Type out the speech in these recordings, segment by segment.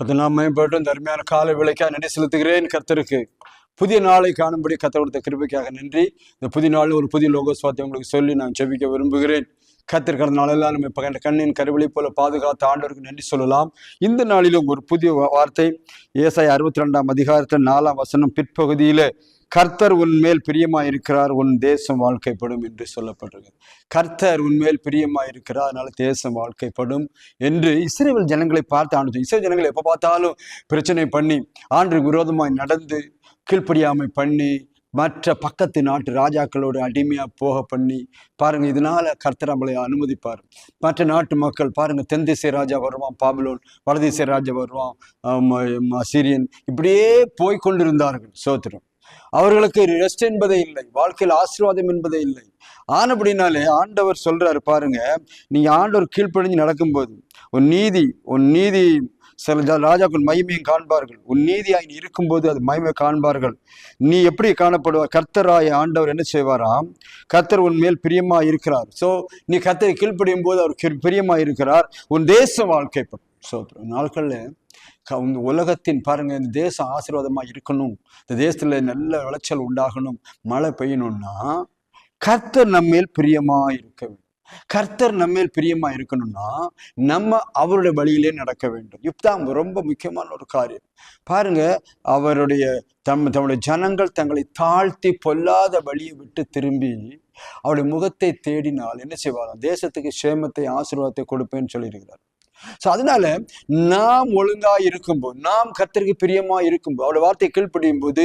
கத்த நாம் மேம்பட்டு கால விலைக்காக நன்றி செலுத்துகிறேன் கர்த்தருக்கு. புதிய நாளை காணும்படி கத்த கொடுத்த கிருபைக்காக நன்றி. இந்த புதிய நாள் ஒரு புதிய லோகோ சுவாத்தை உங்களுக்கு சொல்லி நான் ஜெபிக்க விரும்புகிறேன். கத்திருக்கிற நாளெல்லாம் நம்ம இப்போ கண்ணின் கருவிழி போல பாதுகாத்த ஆண்டவருக்கு நன்றி சொல்லலாம். இந்த நாளிலும் ஒரு புதிய வார்த்தை ஏசாய் அறுபத்தி ரெண்டாம் அதிகாரத்தில் நாலாம் வசனம் பிற்பகுதியில் கர்த்தர் உன்மேல் பிரியமாக இருக்கிறார் உன் தேசம் வாழ்க்கைப்படும் என்று சொல்லப்பட்டிருக்கு. கர்த்தர் உன்மேல் பிரியமாக இருக்கிறார் அதனால தேசம் வாழ்க்கைப்படும் என்று இஸ்ரேல் ஜனங்களை பார்த்து ஆண்டு இஸ்ரேல் ஜனங்களை எப்போ பார்த்தாலும் பிரச்சனை பண்ணி ஆண்டு விரோதமாய் நடந்து கீழ்ப்படியாமை பண்ணி மற்ற பக்கத்து நாட்டு ராஜாக்களோடு அடிமையாக போக பண்ணி பாருங்கள் இதனால் கர்த்தர் நம்மளை அனுமதிப்பார். மற்ற நாட்டு மக்கள் பாருங்கள் தென் திசை ராஜா வருவான் பாபிலோன் வடதிசை ராஜா வருவான் சீரியன் இப்படியே போய் கொண்டிருந்தார்கள் சோத்திரம். அவர்களுக்கு ரெஸ்ட் என்பதே இல்லை வாழ்க்கையில் ஆசீர்வாதம் என்பதே இல்லை. ஆனபடினாலே ஆண்டவர் சொல்றாரு பாருங்க நீங்க ஆண்டவர் கீழ்ப்படிஞ்சு நடக்கும்போது உன் நீதி உன் நீதி சில ராஜாக்கள் மகிமையும் காண்பார்கள். உன் நீதியாய் நீ இருக்கும்போது அது மகிமை காண்பார்கள். நீ எப்படி காணப்படுவார் கர்த்தராய ஆண்டவர் என்ன செய்வாராம்? கர்த்தர் உன் மேல் பிரியமா இருக்கிறார். ஸோ நீ கர்த்தரை கீழ்ப்படியும் போது அவர் பிரியமா இருக்கிறார். உன் தேச வாழ்க்கைப்படும் ஸோ நாட்களில் க- இந்த உலகத்தின் பாருங்க இந்த தேசம் ஆசீர்வாதமாக இருக்கணும். இந்த தேசத்துல நல்ல விளைச்சல் உண்டாகணும். மழை பெய்யணும்னா கர்த்தர் நம்மேல் பிரியமா இருக்க வேண்டும். கர்த்தர் நம்மேல் பிரியமா இருக்கணும்னா நம்ம அவருடைய வழியிலே நடக்க வேண்டும். இதுதான் ரொம்ப முக்கியமான ஒரு காரியம். பாருங்க அவருடைய தம் தம்முடைய ஜனங்கள் தங்களை தாழ்த்தி பொல்லாத வழியை விட்டு திரும்பி அவருடைய முகத்தை தேடினால் என்ன செய்வாராம்? தேசத்துக்கு சேமத்தை ஆசீர்வாதத்தை கொடுப்பேன்னு சொல்லியிருக்கிறார். ஸோ அதனால நாம் ஒழுங்கா இருக்கும்போது நாம் கத்திரிக்கு பிரியமா இருக்கும்போது அவருடைய வார்த்தையை கீழ்ப்படியும் போது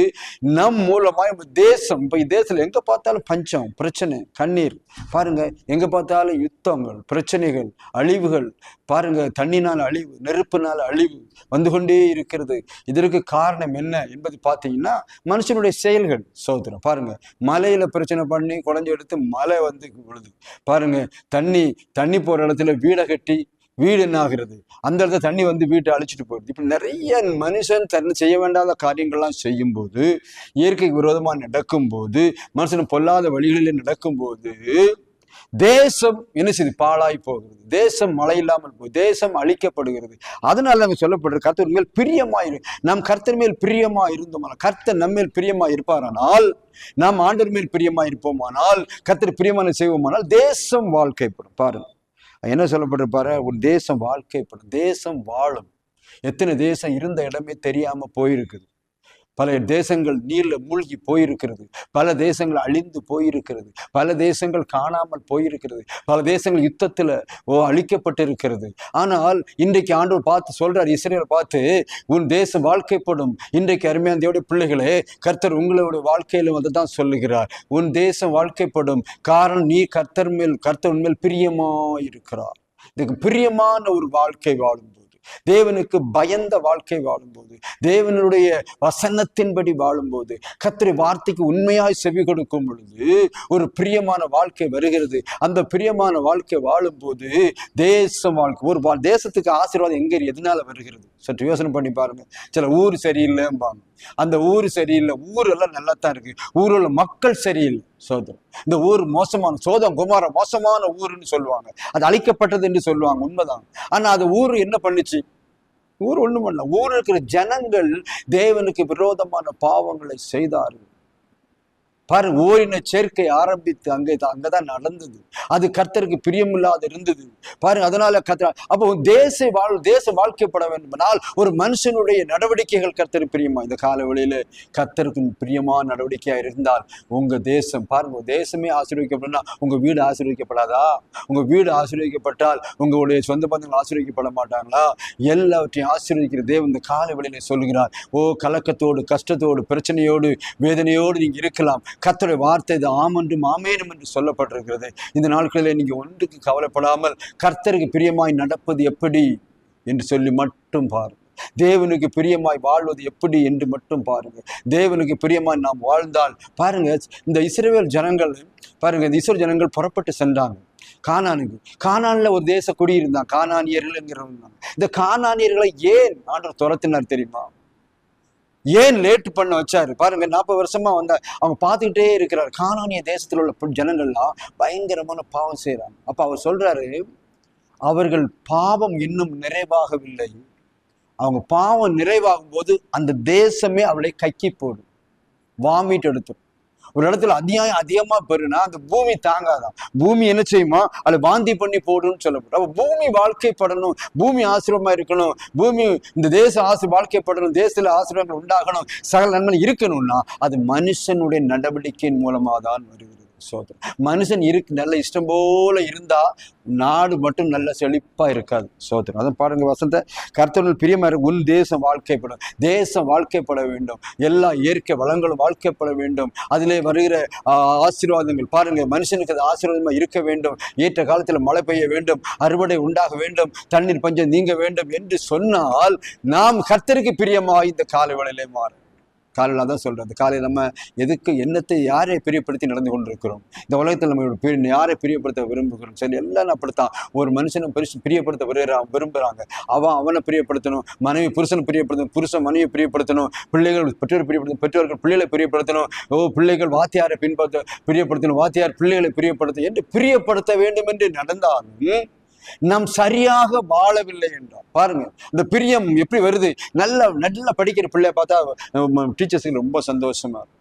நம் மூலமா நம்ம தேசம் இப்போ தேசத்தில் எங்க பார்த்தாலும் பஞ்சம் பிரச்சனை கண்ணீர். பாருங்க எங்க பார்த்தாலும் யுத்தங்கள் பிரச்சனைகள் அழிவுகள். பாருங்க தண்ணினால் அழிவு நெருப்புனால் அழிவு வந்து கொண்டே இருக்கிறது. இதற்கு காரணம் என்ன என்பது பார்த்தீங்கன்னா மனுஷனுடைய செயல்கள் சோதரம் பாருங்க மலையில பிரச்சனை பண்ணி குழந்தை எடுத்து மலை வந்து விழுது. பாருங்க தண்ணி தண்ணி போற இடத்துல வீடை கட்டி வீடு என்ன ஆகிறது? அந்த இடத்துல தண்ணி வந்து வீட்டை அழிச்சிட்டு போயிடுது. இப்படி நிறைய மனுஷன் தன்னை செய்ய வேண்டாத காரியங்கள்லாம் செய்யும்போது இயற்கைக்கு விரோதமாக நடக்கும்போது மனுஷன் பொல்லாத வழிகளில் நடக்கும்போது தேசம் என்ன செய்யுது பாழாய் போகிறது. தேசம் மழை இல்லாமல் போகுது தேசம் அழிக்கப்படுகிறது. அதனால அங்க சொல்லப்படுறது கர்த்தர் மேல் பிரியமாயிரு நாம் கர்த்தர் மேல் பிரியமா இருந்தோமானால் கர்த்தர் நம்ம மேல் பிரியமா இருப்பாரானால் நாம் ஆண்டவர் மேல் பிரியமா இருப்போமானால் கர்த்தர் பிரியமான செய்வோமானால் தேசம் வாழ்க்கைப்படும். பாருங்க. என்ன சொல்லப்பட்டிருப்பாரு? உன் தேசம் வாழ்க்கைப்படும் தேசம் வாழும். எத்தனை தேசம் இருந்த இடமே தெரியாமல் போயிருக்குது. பல தேசங்கள் நீர்ல மூழ்கி போயிருக்கிறது. பல தேசங்கள் அழிந்து போயிருக்கிறது. பல தேசங்கள் காணாமல் போயிருக்கிறது. பல தேசங்கள் யுத்தத்துல ஓ அழிக்கப்பட்டிருக்கிறது. ஆனால் இன்றைக்கு ஆண்டவர் பார்த்து சொல்றார் இஸ்ரேல் பார்த்து உன் தேசம் வாழ்க்கைப்படும். இன்றைக்கு அருமையான தேவடைய பிள்ளைகளே கர்த்தர் உங்களுடைய வாழ்க்கையில் வந்து தான் சொல்லுகிறார். உன் தேசம் வாழ்க்கைப்படும். காரணம் நீ கர்த்தர் மேல் கர்த்தர் மேல் பிரியமா இருக்கிறார் இதுக்கு பிரியமான ஒரு வாழ்க்கை வாழும் தேவனுக்கு பயந்த வாழ்க்கை வாழும்போது தேவனுடைய வசனத்தின்படி வாழும்போது கத்திரி வார்த்தைக்கு உண்மையாய் செவி கொடுக்கும் பொழுது ஒரு பிரியமான வாழ்க்கை வருகிறது. அந்த பிரியமான வாழ்க்கை வாழும்போது தேச வாழ்க்கை ஒரு வா- தேசத்துக்கு ஆசீர்வாதம் எங்க எதனால வருகிறது? சற்று யோசனை பண்ணி பாருங்க. சில ஊர் சரியில்லைம்பாங்க. அந்த ஊர் சரியில்லை ஊரெல்லாம் நல்லா தான் இருக்கு. ஊரில் மக்கள் சரியில்லை. சோதம். இந்த ஊர் மோசமான சோதம் குமார மோசமான ஊருன்னு சொல்லுவாங்க. அது அழிக்கப்பட்டது என்று சொல்லுவாங்க உண்மைதான். ஆனா அது ஊர் என்ன பண்ணுச்சு? ஊர் ஒண்ணும் பண்ணல ஊர் இருக்கிற ஜனங்கள் தேவனுக்கு விரோதமான பாவங்களை செய்தார்கள். பாரு ஓரின சேர்க்கை ஆரம்பித்து அங்கே தான் அங்கதான் நடந்தது. அது கர்த்தருக்கு பிரியமில்லாத இருந்தது. பாருங்க அதனால கர்த்தர் அப்போ தேச வாழ் தேச வாழ்க்கைப்பட வேண்டுமானால் ஒரு மனுஷனுடைய நடவடிக்கைகள் கர்த்தர் பிரியமா? இந்த கால வழியில கர்த்தருக்கு பிரியமா நடவடிக்கையா இருந்தால் உங்க தேசம் பாருங்க உங்க தேசமே ஆசீர்வதிக்கப்படனா உங்க வீடு ஆசீர்வதிக்கப்படாதா? உங்க வீடு ஆசீர்வதிக்கப்பட்டால் உங்களுடைய சொந்த பந்தங்கள் ஆசீர்வதிக்கப்பட மாட்டாங்களா? எல்லாவற்றையும் ஆசீர்வதிக்கிற தேவன் இந்த கால வழியில சொல்லுகிறார். ஓ கலக்கத்தோடு கஷ்டத்தோடு பிரச்சனையோடு வேதனையோடு நீங்க இருக்கலாம். கத்தரை வார்த்தை இது ஆமென்றும் ஆமேனும் என்று சொல்லப்பட்டிருக்கிறது. இந்த நாட்களில் நீங்கள் ஒன்றுக்கு கவலைப்படாமல் கர்த்தருக்கு பிரியமாய் நடப்பது எப்படி என்று சொல்லி மட்டும் பாருங்கள் தேவனுக்கு பிரியமாய் வாழ்வது எப்படி என்று மட்டும் பாருங்க. தேவனுக்கு பிரியமாய் நாம் வாழ்ந்தால் பாருங்க இந்த இஸ்ரேல் ஜனங்கள் பாருங்க இந்த இஸ்ரேல் ஜனங்கள் புறப்பட்டு சென்றாங்க. கானானுக்கு. கானான்ல ஒரு தேச குடியிருந்தான். கானானியர்கள் இந்த கானானியர்களை ஏன் ஆண்டவர் துரத்தினார் தெரியுமா? ஏன் லேட் பண்ண வச்சாரு? பாருங்க நாற்பது வருஷமா வந்த அவங்க பார்த்துக்கிட்டே இருக்கிறார். கானானிய தேசத்துல உள்ள ஜனங்கள்லாம் பயங்கரமான பாவம் செய்கிறாங்க அப்ப அவர் சொல்றாரு அவர்கள் பாவம் இன்னும் நிறைவாகவில்லை. அவங்க பாவம் நிறைவாகும் போது அந்த தேசமே அவளை கக்கி போடும். வாமிட் எடுத்துரும். ஒரு இடத்துல அநியாயம் அதிகமா பெருனா அந்த பூமி தாங்காதான் பூமி என்ன செய்யுமா? அது வாந்தி பண்ணி போடும்னு சொல்லப்படும். அப்ப பூமி வாழ்க்கைப்படணும் பூமி ஆசிரியமா இருக்கணும். பூமி இந்த தேச ஆசி வாழ்க்கைப்படணும் தேசத்துல ஆசிரியங்கள் உண்டாகணும். சகல நன்மை இருக்கணும்னா அது மனுஷனுடைய நடவடிக்கையின் மூலமா தான் வருகிறது. சோதரம் மனுஷன் இருக்கு நல்ல இஷ்டம் போல இருந்தா நாடு மட்டும் நல்ல செழிப்பா இருக்காது. சோதரம் அதான் பாருங்க வசந்த. கர்த்தர்கள் பிரியமா இருக்கு உன் தேசம் வாழ்க்கைப்படும் தேசம் வாழ்க்கைப்பட வேண்டும். எல்லா இயற்கை வளங்களும் வாழ்க்கைப்பட வேண்டும். அதிலே வருகிற ஆஹ், ஆசீர்வாதங்கள். பாருங்க மனுஷனுக்கு அது ஆசீர்வாதமா இருக்க வேண்டும். ஏற்ற காலத்தில் மழை பெய்ய வேண்டும். அறுவடை உண்டாக வேண்டும். தண்ணீர் பஞ்சம் நீங்க வேண்டும் என்று சொன்னால் நாம் கர்த்தருக்கு பிரியமா இந்த காலை வேளையிலே மாறும் காலையில் தான் சொல்கிறது காலையில் நம்ம எதுக்கு என்னத்தை யாரை பிரியப்படுத்தி நடந்து கொண்டிருக்கிறோம்? இந்த உலகத்தில் நம்ம பிரி- யாரை பிரியப்படுத்த விரும்புகிறோம்? சரி எல்லாம் அப்படித்தான். ஒரு மனுஷனை பிரிச்சு பிரியப்படுத்த விரும்புறான் விரும்புகிறாங்க அவன் அவனை பிரியப்படுத்தணும். மனைவி புருஷனை பிரியப்படுத்தணும். புருஷன் மனைவியை பிரியப்படுத்தணும். பிள்ளைகள் பெற்றோர் பிரியப்படுத்தணும் பெற்றோர்கள் பிள்ளைகளை பிரியப்படுத்தணும். ஓ பிள்ளைகள் வாத்தியாரை பின்பற்ற பிரியப்படுத்தணும். வாத்தியார் பிள்ளைகளை பிரியப்படுத்த என்று பிரியப்படுத்த வேண்டும் என்று நடந்தாலும் நாம் சரியாக வாழவில்லை என்றார் பாருங்க இந்த பிரியம் எப்படி வருது? நல்ல நல்லா படிக்கிற பிள்ளைய பார்த்தா டீச்சர்ஸுக்கு ரொம்ப சந்தோஷமா இருக்கும்.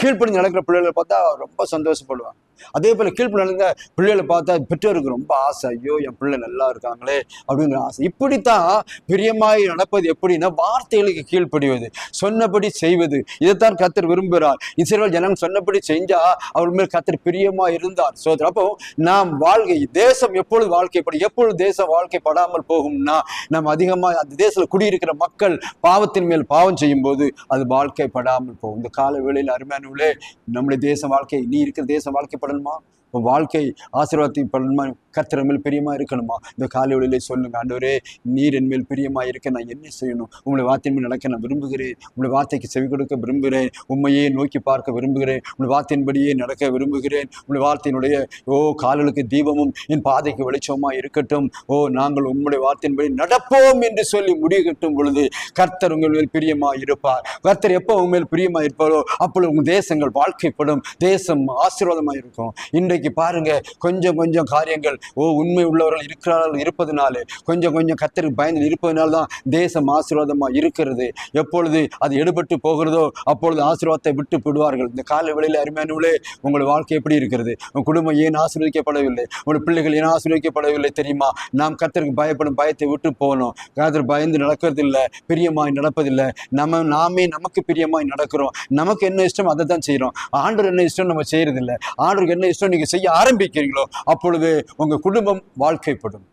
கீழ்ப்படி நடக்கிற பிள்ளைகளை பார்த்தா ரொம்ப சந்தோஷப்படுவாங்க. அதே போல கீழ்ப்படி நடந்த பிள்ளைகளை பார்த்தா பெற்றோருக்கு ரொம்ப ஆசை ஐயோ என் பிள்ளை நல்லா இருக்காங்களே அப்படிங்கிற ஆசை. இப்படித்தான் பிரியமாய் நடப்பது எப்படின்னா வார்த்தைகளுக்கு கீழ்ப்படிவது சொன்னபடி செய்வது. இதைத்தான் கத்தர் விரும்புகிறார். இஸ்ரேல் ஜனம் சொன்னபடி செஞ்சா அவர் மேல் கத்தர் பிரியமா இருந்தார். சோ அப்போ நாம் வாழ்க்கை தேசம் எப்பொழுது வாழ்க்கைப்படும் எப்பொழுது தேசம் வாழ்க்கைப்படாமல் போகும்னா நம்ம அதிகமா அந்த தேசத்துல குடியிருக்கிற மக்கள் பாவத்தின் மேல் பாவம் செய்யும் போது அது வாழ்க்கைப்படாமல் போகும். இந்த கால வேளையில் அருமையானவர்களே நம்முடைய தேச வாழ்க்கை நீ இருக்கிற தேசம் வாழ்க்கைப்படணுமா உன் வாழ்க்கை ஆசீர்வாதத்தை படணுமா கர்த்தர் மேல் பிரியமாக இருக்கணுமா? இந்த காலை வேளையிலே சொல்லுங்க ஆண்டவரே நீர் என் மேல் பிரியமாக இருக்க நான் என்ன செய்யணும்? உங்களை வார்த்தையின் மேல் நடக்க நான் விரும்புகிறேன். உங்களை வார்த்தைக்கு செவி கொடுக்க விரும்புகிறேன். உண்மையே நோக்கி பார்க்க விரும்புகிறேன். உங்களுடைய வார்த்தையின்படியே நடக்க விரும்புகிறேன். உங்களை வார்த்தையினுடைய ஓ காலுக்கு தீபமும் என் பாதைக்கு வெளிச்சமாக இருக்கட்டும். ஓ நாங்கள் உங்களுடைய வார்த்தையின்படி நடப்போம் என்று சொல்லி முடிகட்டும் பொழுது கர்த்தர் உங்கள் மேல் பிரியமாக இருப்பார். கர்த்தர் எப்போ உங்கள் மேல் பிரியமாக இருப்பாரோ அப்பொழுது உங்கள் தேசங்கள் வாழ்க்கைப்படும். தேசம் ஆசீர்வாதமாக இருக்கும் இன்றைக்கு பாருங்க கொஞ்சம் கொஞ்சம் காரியங்கள் ஓ உண்மை உள்ளவர்கள் இருக்கிறார்கள் இருப்பதனால கொஞ்சம் கொஞ்சம் கத்தருக்கு பயந்து இருப்பதனால தான் தேசம் ஆசீர்வாதமா இருக்கிறது. எப்பொழுது அது எடுபட்டு போகிறதோ அப்பொழுது ஆசீர்வாதத்தை விட்டு விடுவார்கள். இந்த கால வேளையில் அருமையானவர்களே உங்கள் வாழ்க்கை எப்படி இருக்கிறது? உங்கள் குடும்பம் ஏன் ஆசீர்வதிக்கப்படவில்லை? உங்கள் பிள்ளைகள் ஏன் ஆசீர்வதிக்கப்படவில்லை தெரியுமா? நாம் கத்தருக்கு பயப்படும் பயத்தை விட்டு போகணும் கத்தர் பயந்து நடக்கிறதில்லை பிரியமாய் நடப்பதில்லை. நம்ம நாமே நமக்கு பிரியமாய் நடக்கிறோம். நமக்கு என்ன இஷ்டம் அதை தான் செய்கிறோம் ஆண்டவர் என்ன இஷ்டம் நம்ம செய்கிறதில்லை ஆண்டருக்கு என்ன இஷ்டம் நீங்கள் செய்ய ஆரம்பிக்கிறீங்களோ அப்பொழுது உங்கள் குடும்பம் வாழ்க்கைப்படும்.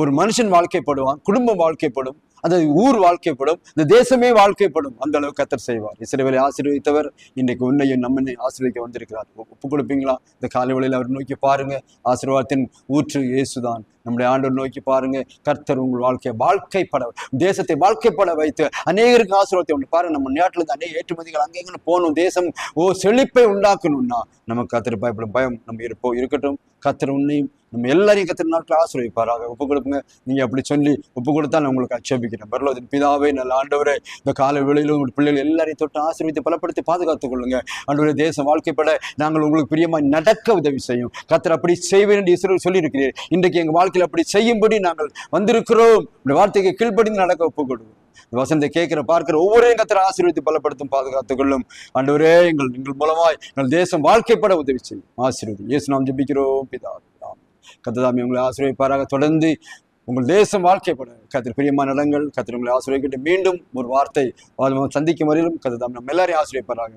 ஒரு மனுஷன் வாழ்க்கைப்படுவான் குடும்பம் வாழ்க்கைப்படும் அந்த ஊர் வாழ்க்கைப்படும் இந்த தேசமே வாழ்க்கைப்படும். அந்த அளவுக்கு கத்தர் செய்வார். இஸ்ரவேலை ஆசீர்வதித்தவர் இன்றைக்கு உன்னையும் நம்மனை ஆசீர்வதிக்க வந்திருக்கிறார். ஒப்பு கொடுப்பீங்களா? இந்த காலை வழியில் அவர் நோக்கி பாருங்க. ஆசீர்வாதத்தின் ஊற்று இயேசுதான். நம்முடைய ஆண்டவர் நோக்கி பாருங்க. கர்த்தர் உங்கள் வாழ்க்கையை வாழ்க்கைப்பட தேசத்தை வாழ்க்கைப்பட வைத்து அநேகருக்கு ஆசீர்வாதத்தை உண்டு. பாருங்க நம்ம நாட்டில் இருந்து அநேக ஏற்றுமதிகள் அங்கேங்க போகணும் தேசம் ஓ செழிப்பை உண்டாக்கணும்னா நமக்கு கத்தர் பயப்படும் பயம் நம்ம இருப்போம் இருக்கட்டும். கர்த்தர் உன்னையும் நம்ம எல்லாரையும் கத்திர நாட்டில் ஆசிரியப்பாராக ஒப்பு கொடுப்புங்க. நீங்க அப்படி சொல்லி ஒப்பு கொடுத்தா நான் உங்களுக்கு அச்சபிக்கிறேன் பரலோகத்தின் பிதாவே நல்ல ஆண்டவரே இந்த கால வேளையிலும் உங்கள் பிள்ளைகள் எல்லாரையும் தொட்டு ஆசீர்வதித்து பலப்படுத்தி பாதுகாத்துக் கொள்ளுங்க. ஆண்டவரே தேசம் வாழ்க்கைப்பட நாங்கள் உங்களுக்கு பிரியமாக நடக்க உதவி செய்யும். கத்தர் அப்படி செய்வேன் என்று இஸ்ரவேல் சொல்லியிருக்கிறீர். இன்றைக்கு எங்கள் வாழ்க்கை வாழ்க்கையில் அப்படி செய்யும்படி நாங்கள் வந்திருக்கிறோம். இந்த வார்த்தைக்கு கீழ்ப்படிந்து நடக்க ஒப்புக்கொடுவோம். கொடுங்க வசனத்தை கேட்கிற பார்க்கிற ஒவ்வொரு கத்தர் ஆசீர்வதித்து பலப்படுத்தும் பாதுகாத்துக் கொள்ளும் ஆண்டவரே எங்கள் எங்கள் மூலமாய் எங்கள் தேசம் வாழ்க்கைப்பட உதவி செய்யும். ஆசீர்வதி. இயேசு நாம் ஜபிக்கிறோம் பிதா கத்ததாமி உங்களை ஆசீர்வதிப்பாராக. தொடர்ந்து உங்கள் தேசம் வாழ்க்கைப்பட. கத்திர பிரியமான இடங்கள் கத்திர உங்களை ஆசிரியர்கிட்ட மீண்டும் ஒரு வார்த்தை சந்திக்கும் வரையிலும் கத்ததாம் நம்ம எல்லாரையும் ஆசீர்வதிப்பாராக.